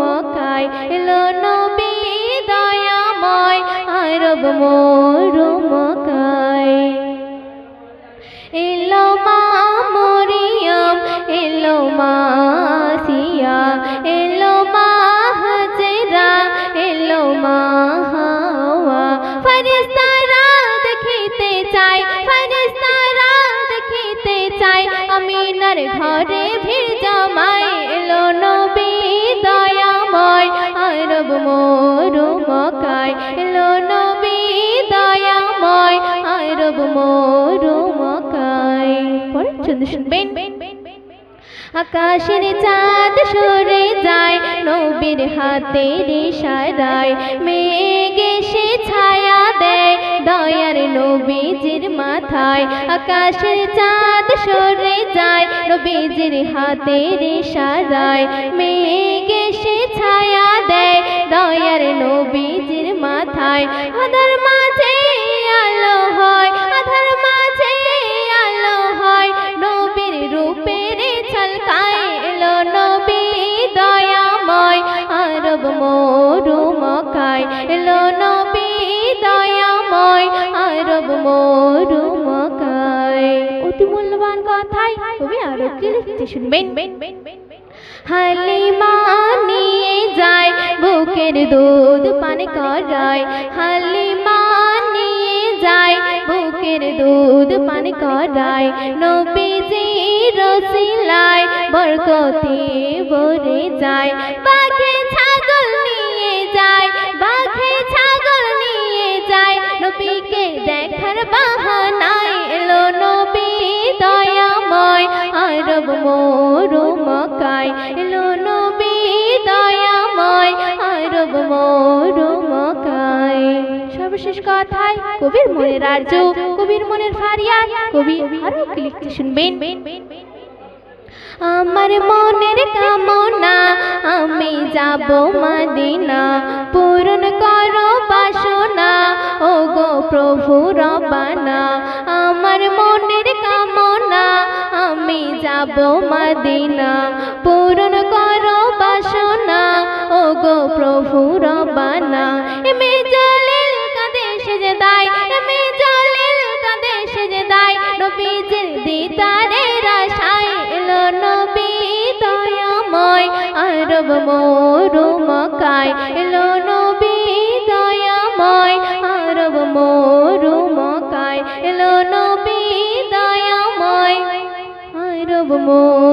মকায় এলো নবী দয়াময়, আরব মোরু মকায় এলো মা মরিয়ম, এলো মা সিয়া এলো মা হাজরা, এলো মা হাওয়া। ফরিস্তারা দেখিতে চাই ফরিস্তারা দেখিতে চাই আমিনার ঘরে ভিড় আরব মোরু মকায় পরে চন্দ্র শুনবেন। আকাশের চাঁদ সরে যায়, নবীর হাতের ইশারায়। মেঘ এসে ছায়া দেয় দয়ার নবীজির মাথায়। আকাশের চাঁদ সরে যায়, নবীজির হাতের ইশারায়। মেঘ এসে ছায়া দেয় দয়ার নবীজির মাথায়। আধার মাঝে মকায় এলো নবী দয়াময়, আরব মোরু মকায়। অতি মূল্যবান কি লিখতে শুনবেন? হালিমা নিয়ে যায়, বুকের দুধ পান করায়। হালিমা নিয়ে যায়, বুকের দুধ পান করায়। নবীজি রসিলায় বরকতে ভরে যায়। আরব মোরু মকায় এলো নবী দয়াময়, আরব মোরু মকায় সর্বশেষ কথায় কবির মনের আর্য, কবির মনের ফারিয়াদ, কবি আরও লিখতে শুনবেন। আমার মনের কামনা, আমি যাব মদিনা, পূরণ করো বাসনা ও গো প্রভু রবানা। যাব মদিনা। পূরণ করো বাসনা ও গো প্রভু রবানা। এমে জলিল কাঁদে সেজে দায় এমে জলিল কাঁদে সেজে দায়। নবীজির দিদারের আশায় এলো নবী দয়াময়। আরব মোরু মকায় এলো আরব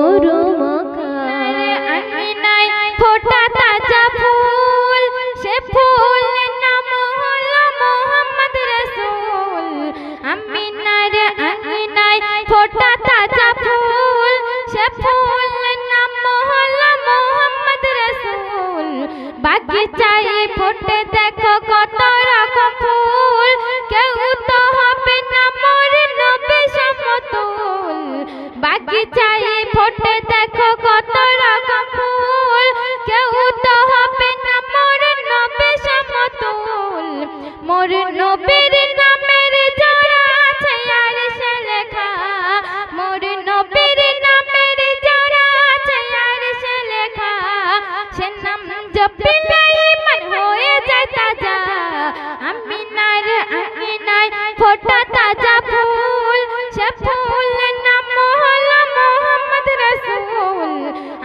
সে নাম জপিলে মন হয়ে যায় তাজা। আমিনার আমিনায় ফোটা তাজা ফুল। সে ফুল নাম হলো মোহাম্মদ রসুল।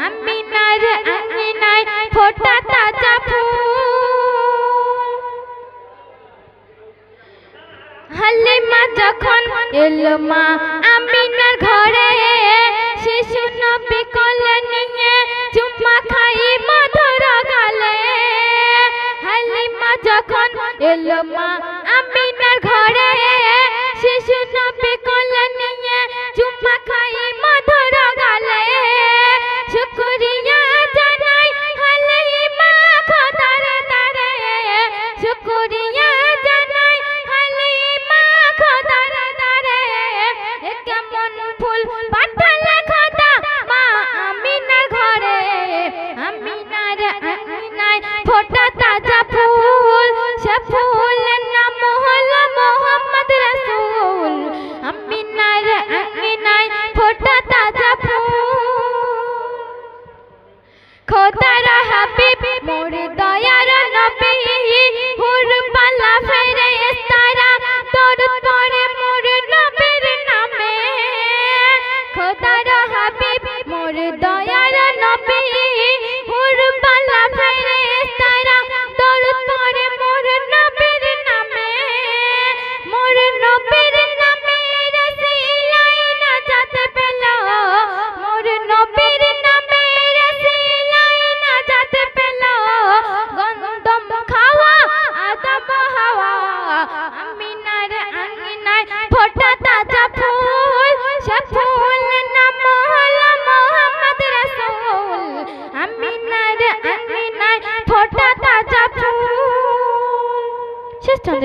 আমিনার আমিনায় ফোটা তাজা ফুল। হালিমা যখন এলো মা চুম্মা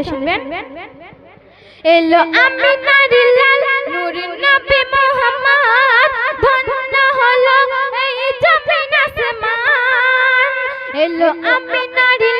শুনবেন? এলো আমিনার লাল নূর নবী মোহাম্মদ ধন্য হলো এই জমিন আসমান। এলো লাল নূর